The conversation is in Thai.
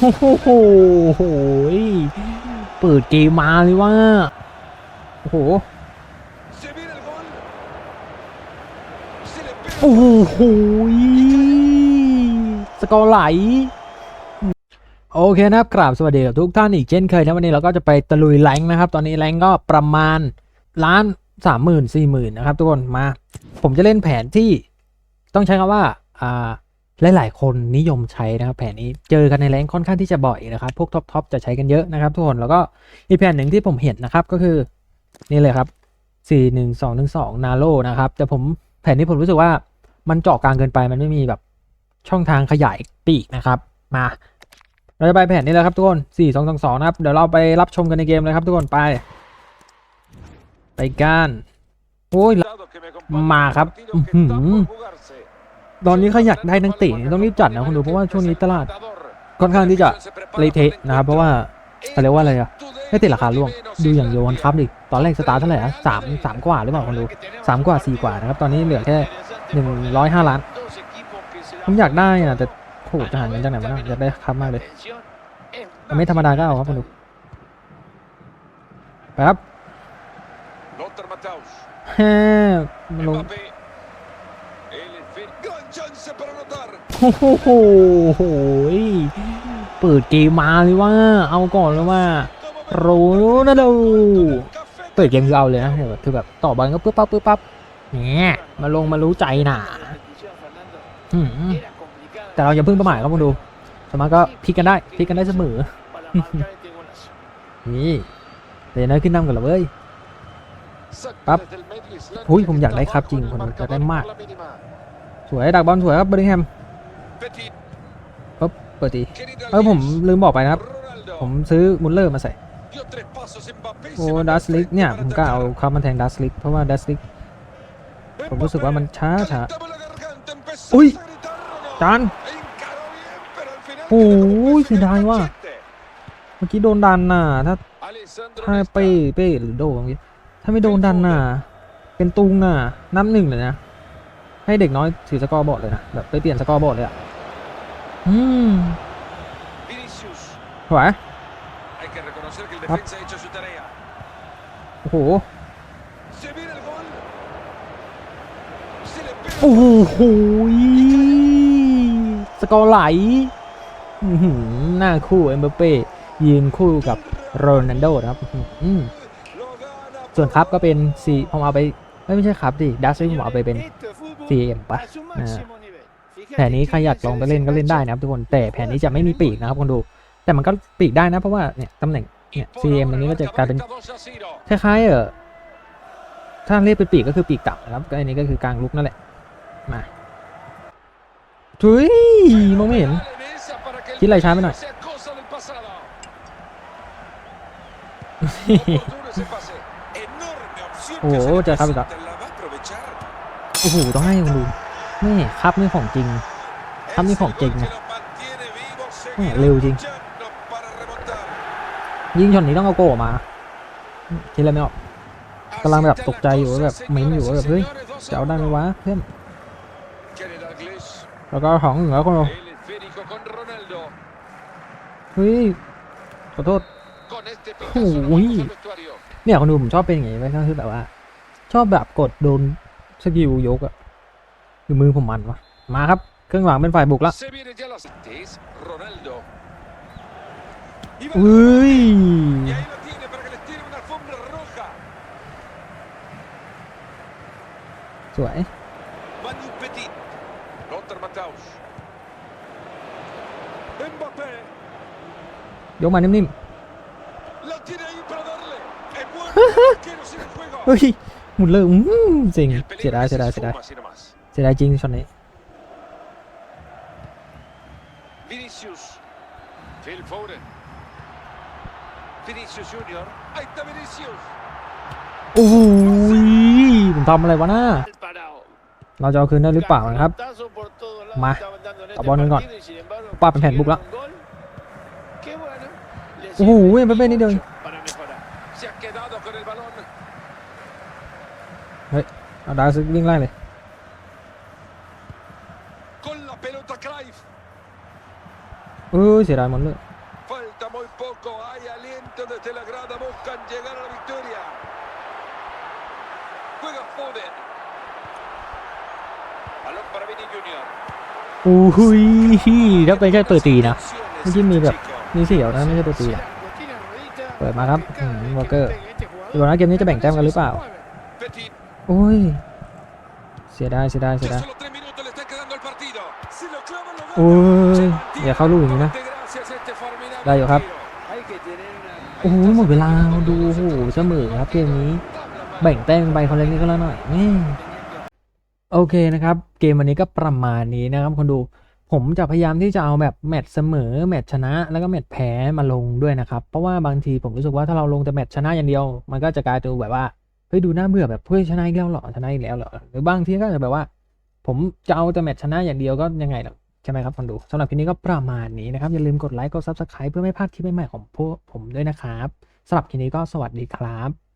โอ้โหเปิดเกมมาเลยว่า โอ้โห โอ้โห สกอร์ไหลโอเคนะครับกราบสวัสดีกับทุกท่านอีกเช่นเคยนะวันนี้เราก็จะไปตะลุยแรงนะครับ ตอนนี้แรงก็ประมาณล้านสามหมื่นสี่หมื่นนะครับทุกคนมา ผมจะเล่นแผนที่ต้องใช้คำว่าอ่า หลาย ๆ คนนิยมใช้นะครับแผนนี้เจอกันในแรงค์ค่อนข้างที่จะบ่อยนะครับพวกท็อปทอปจะใช้กันเยอะนะครับทุกคนแล้วก็อีกแผนหนึ่งที่ผมเห็นนะครับก็คือนี่เลยครับสี่หนึ่งสองหนึ่งสองนาโลนะครับแต่ผมแผนนี้ผมรู้สึกว่ามันเจาะกลางเกินไปมันไม่มีแบบช่องทางขยายปีกนะครับมาเราจะไปแผนนี้แล้วครับทุกคนสี่สองสองสองนะครับเดี๋ยวเราไปรับชมกันในเกมเลยครับทุกคนไป ไปกันโอ้ย Che mi accompagna Ma nel ตอนนี้เขาอยากได้นักเตะนี่ต้องรีบจัดนะคุณดูเพราะว่าช่วงนี้ตลาดค่อนข้างที่จะเละเทะนะครับ เพราะว่าเขาเรียกว่าอะไรอะไม่ติดราคาร่วงดูอย่างโยนครับดิตอนแรกสตาร์ทเท่าไหร่อะสามสามกว่าหรือเปล่าคุณดูสามกว่าสี่กว่านะครับ ตอนนี้เหลือแค่หนึ่งร้อยห้าล้าน ผมอยากได้อะแต่โหจะหาเงินจากไหนมาได้อยากได้ครับมากเลยแต่ไม่ธรรมดาก็เอาครับคุณดูไปครับ Lothar Matthaus. แฮ่มาลง โอ้โหเปิดเกมมาเลยว่า เอาก่อนเลยว่าโรนัลโดเปิดเกมคือเอาเลยนะคือแบบต่อบอลก็ปึ๊บปั๊บปึ๊บปั๊บเนี่ยมาลงมารู้ใจหนาอืมแต่เราอย่าเพิ่งประมาทครับมาดูสามารถก็พลิกกันได้พลิกกันได้เสมอนี่เดี๋ยน้อยขึ้นนำกันเหรอเว้ยปั๊บหุ้ยผมอยากได้ครับจริงผมอยากได้มาก สวยดักบอลสวยครับเบอร์ดิงแฮมปุ๊บเปิดตีเออผมลืมบอกไปนะครับ ผมซื้อมุลเลอร์มาใส่โอ้ดัสลิกเนี่ยผมก็เอา attaccare. เขามาแทงดัสลิกเพราะว่าดัสลิกผมรู้สึกว่ามันช้าช้า Cantava la garganta, empezó Ui. a gritarlo. จาน E incarò bien, pero al final Ui, quedó como สียดายว่ะ Cachete. เมื่อกี้โดนดันน่ะถ้าถ้าเป้เป้หรือโดเมื่อกี้ถ้าไม่โดนดันน่ะเป็นตุงน่ะนับหนึ่งเลยนะ ให้เด็กน้อยถือสกอร์บอร์ดเลยนะแบบไปเปลี่ยนสกอร์บอร์ดเลยอะอืม Vinicius. สวย Hay que reconocer que el Up. defensa ha hecho su tarea. โอ้โห Se viene el gol. Se le pega. โอ้โหสกอร์ไหลอื้อหือหน้าคู่เอ็มบัปเป้ยืนคู่กับโรนัลโดนะครับอืม Lo gana ส่วนครับก็เป็นซีผมเอาไปเอ้ยไม่ใช่ครับดิดัสผมเอาไปเป็น CM ปะอ่าแผนนี้ใครอยากลองไปเล่นก็เล่นได้นะครับทุกคน แต่แผนนี้จะไม่มีปีกนะครับคนดู แต่มันก็ปีกได้นะเพราะว่าเนี่ยตำแหน่งเนี่ย CM ตรงนี้ก็จะกลายเป็นคล้ายๆเออถ้าเรียกเป็นปีกก็คือปีกต่ำนะครับก็อันนี้ก็คือกลางลุกนั่นแหละ มาทุยมองไม่เห็น Chi l'hai, Simon? โอ้โหเจอครับอีกแล้ว โอ้โหต้องให้คนดูนี่ครับนี่ของจริงทำนี่ของจริงนะแม่เร็วจริง ยิงช็อตนี้ต้องเอาโกออกมาคิดอะไรไม่ออกกำลังแบบตกใจอยู่แบบเหม้นอยู่แบบเฮ้ยจะเอาได้ไหมวะเพื่อนแล้วก็ของเหนือคนเราเฮ้ยขอโทษ Ui. เนี่ยคนดูผมชอบเป็นอย่างงี้ไว้ก็คือแบบว่า ชอบแบบกดโดน สกิลยกอะคือมือผมมันวะมาครับเครื่องหลังเป็นฝ่ายบุกละ Se viene ya las Ronaldo. อุ้ย Y ahí lo tiene para que les tire una alfombra roja. สวย Manu Petit. Lothar Matthaus. Mbappé. ยกมานิ่ม La tiene ahí para darle. Es bueno. Arquero sin el juego. ๆเฮ้ยห มุนเลยอืมเจ๋ง Y el เสีย peligro ดาย que เสี se ยดายเสียดาย esfuma así nomás. เสียดายจริงช็อตนี้ Vinicius. Phil Foden. Vinicius Junior. Ahí está Vinicius. โอ้ยผมทำอะไรวะน่าเราจะเอาคืนได้หรือเปล่านะครับ มาตับบอลกันก่อนปาเป็นแผ่นบุกละโอ้โหเอ็มเป้นี่เดียว เอาดาวซึวิ่งไล่เลย Con la pelota Clive. เออเสียดายหมดเลย Falta muy poco, hay aliento desde la grada, buscan llegar a la victoria. Juega Foden. Balón para Vini Junior. อู้หุยถ้าเป็นแค่ตัวตีนะ เมื่อกี้มีแบบ มีเสียวนะไม่ใช่ตัวตีอะ เปิดมาครับอืมวอลเกอร์ดูก่อนนะเกมนี้จะแบ่งแต้มกันหรือเปล่า Petit, โอ้ยเสียดายเสียดายเสีย ya ดาย solo tres minutos le están quedando al partido. Si lo clavan, lo โอ้ gana. ย Se อย่าเข้าลูกอย่างนี้นะ mantiene. Gracias a este formidable ได้อยู่ครับ tiro. Hay que tener una- โอ้โหหมดเวลาดูโอ้โหเสมอครับเกมนี้ แบ่งแต้มไปคนละนิดก็แล้วหน่อยแม่โอเคนะครับ เกมวันนี้ก็ประมาณนี้นะครับคนดูผมจะพยายามที่จะเอาแบบแมตช์เสมอแมตช์ชนะ แล้วก็แมตช์แพ้มาลงด้วยนะครับ เพราะว่าบางทีผมรู้สึกว่าถ้าเราลงแต่แมตช์ชนะอย่างเดียว มันก็จะกลายเป็นแบบว่า เฮ้ยดูน่าเบื่อแบบเพื่อชนะอีกแล้วเหรอชนะอีกแล้วเหรอหรือบางทีก็จะแบบว่า ผมจะเอาแต่แมตช์ชนะอย่างเดียวก็ยังไงล่ะใช่ไหมครับคนดูสำหรับคลิปนี้ก็ประมาณนี้นะครับ อย่าลืมกดไลค์กดซับสไคร b e เพื่อไม่พลาดคลิปใหม่ๆของพวกผมด้วยนะครับสำหรับคลิปนี้ก็สวัสดีครับ